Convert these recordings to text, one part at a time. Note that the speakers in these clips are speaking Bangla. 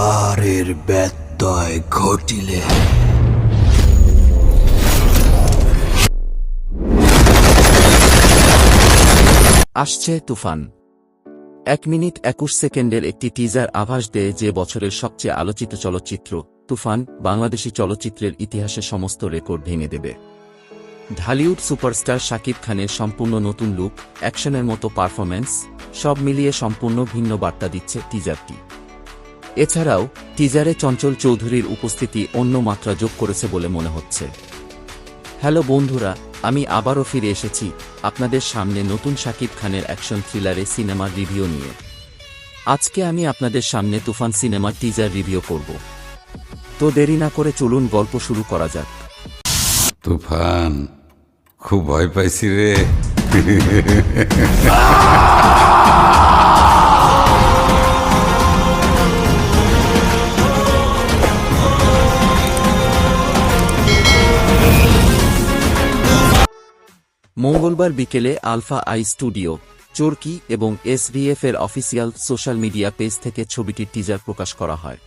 আর এর ব্যত্যয় ঘটিলে। আসছে তুফান। এক মিনিট একুশ সেকেন্ডের একটি টিজার আভাস দেয় যে বছরের সবচেয়ে আলোচিত চলচ্চিত্র, তুফান, বাংলাদেশি চলচ্চিত্রের ইতিহাসে সমস্ত রেকর্ড ভেঙে দেবে। ঢালিউড সুপারস্টার শাকিব খানের সম্পূর্ণ নতুন লুক, অ্যাকশনের মতো পারফরম্যান্স, সব মিলিয়ে সম্পূর্ণ ভিন্ন বার্তা দিচ্ছে টিজারটি এছাড়াও টিজারে চঞ্চল চৌধুরীর উপস্থিতি অন্য মাত্রা যোগ করেছে বলে মনে হচ্ছে। হ্যালো বন্ধুরা আমি আবারও ফিরে এসেছি আপনাদের সামনে নতুন শাকিব খানের অ্যাকশন থ্রিলারে সিনেমার রিভিউ নিয়ে। আজকে আমি আপনাদের সামনে তুফান সিনেমার টিজার রিভিউ করব। তো দেরি না করে চলুন গল্প শুরু করা যাক। তুফান খুব ভয় পাইছি রে। মঙ্গলবার বিকেলে আলফা আই স্টুডিও, চোরকি এবং এসভিএফ এর অফিসিয়াল সোশ্যাল মিডিয়া পেজ থেকে ছবিটির টিজার প্রকাশ করা হয়।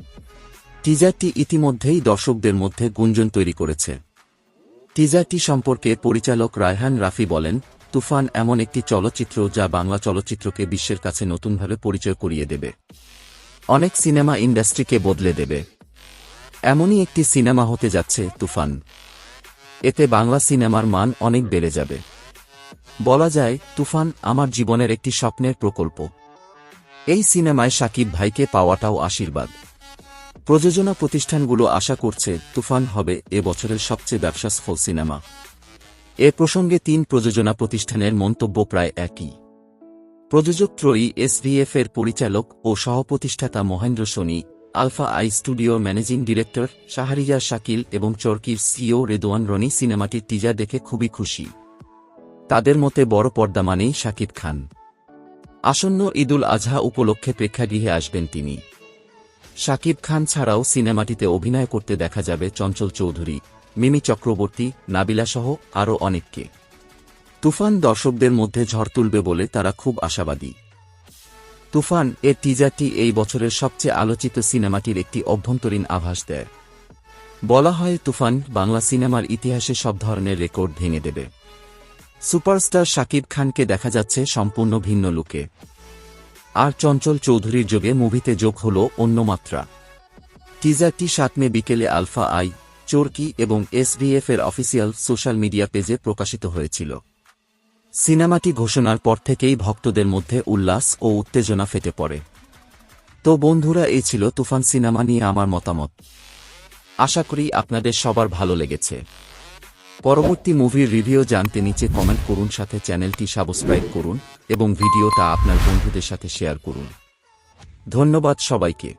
টিজারটি ইতিমধ্যেই দর্শকদের মধ্যে গুঞ্জন তৈরি করেছে। টিজারটি সম্পর্কে পরিচালক রায়হান রাফি বলেন, তুফান এমন একটি চলচ্চিত্র যা বাংলা চলচ্চিত্রকে বিশ্বের কাছে নতুনভাবে পরিচয় করিয়ে দেবে। অনেক সিনেমা ইন্ডাস্ট্রিকে বদলে দেবে। এমনই একটি সিনেমা হতে যাচ্ছে তুফান। এতে বাংলা সিনেমার মান অনেক বেড়ে যাবে। বলা যায়, তুফান আমার জীবনের একটি স্বপ্নের প্রকল্প। এই সিনেমায় সাকিব ভাইকে পাওয়াটাও আশীর্বাদ। প্রযোজনা প্রতিষ্ঠানগুলো আশা করছে, তুফান হবে এ বছরের সবচেয়ে ব্যবসাসফল সিনেমা। এ প্রসঙ্গে তিন প্রযোজনা প্রতিষ্ঠানের মন্তব্য প্রায় একই। প্রযোজক ত্রয়ী এসভিএফ এর পরিচালক ও সহপ্রতিষ্ঠাতা মহেন্দ্র সোনি, আলফা আই স্টুডিওর ম্যানেজিং ডিরেক্টর শাহরিয়ার শাকিল এবং চরকির সিও রেদোয়ান রনি সিনেমাটির টিজার দেখে খুবই খুশি। তাদের মতে বড় পর্দা মানেই শাকিব খান। আসন্ন ঈদুল আজহা উপলক্ষে প্রেক্ষাগৃহে আসবেন তিনি। শাকিব খান ছাড়াও সিনেমাটিতে অভিনয় করতে দেখা যাবে চঞ্চল চৌধুরী, মিমি চক্রবর্তী নাবিলাসহ আরও অনেককে। তুফান দর্শকদের মধ্যে ঝড় তুলবে বলে তারা খুব আশাবাদী। তুফান এর টিজারটি এই বছরের সবচেয়ে আলোচিত সিনেমাটির একটি অভ্যন্তরীণ আভাস দেয়। বলা হয়, তুফান বাংলা সিনেমার ইতিহাসে সব ধরনের রেকর্ড ভেঙে দেবে। সুপারস্টার শাকিব খানকে দেখা যাচ্ছে সম্পূর্ণ ভিন্ন লুকে। আর চঞ্চল চৌধুরীর যোগে মুভিতে যোগ হল অন্য মাত্রা। টিজারটি সাত মে বিকেলে আলফা আই, চোরকি এবং এসভিএফ এর অফিসিয়াল সোশ্যাল মিডিয়া পেজে প্রকাশিত হয়েছিল। সিনেমাটি ঘোষণার পর থেকেই ভক্তদের মধ্যে উল্লাস ও উত্তেজনা ফেটে পড়ে। তো বন্ধুরা এই ছিল তুফান সিনেমা নিয়ে আমার মতামত। আশা করি আপনাদের সবার ভালো লেগেছে। পরবর্তী মুভির রিভিউ জানতে নিচে কমেন্ট করুন, সাথে চ্যানেলটি সাবস্ক্রাইব করুন এবং ভিডিওটা আপনার বন্ধুদের সাথে শেয়ার করুন। ধন্যবাদ সবাইকে।